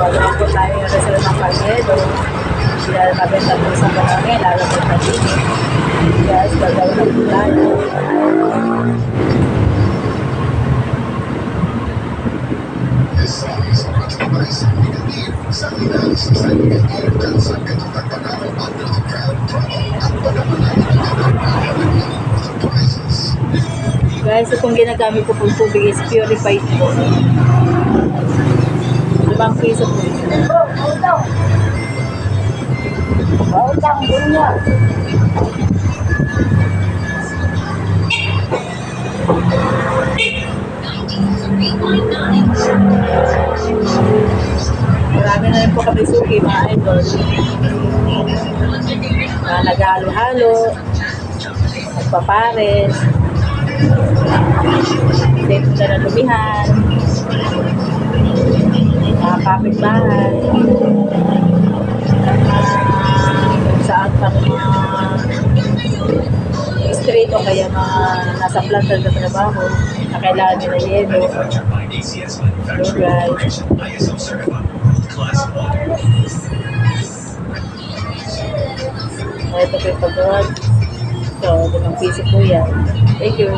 Gagawa po tayo ng reserve ng Carmelo. Sila mabenta po sa barangay, lalo po na dito. Yes, gagawa na po tayo. Guys, itong ginagamit ko pong tubig is purified po. Limang piso po. Pautang po niya. Marami na rin po kami suki, mga idol. Na naghalo-halo, nagpapares, Dito na nalumihan. Kapitbahay. Uh, saan pa mga street o kaya mga nasa planta na trabaho na kailangan nila yelo. Alright. Ito po yung pagkawag. So, limang piso po yan. Thank you.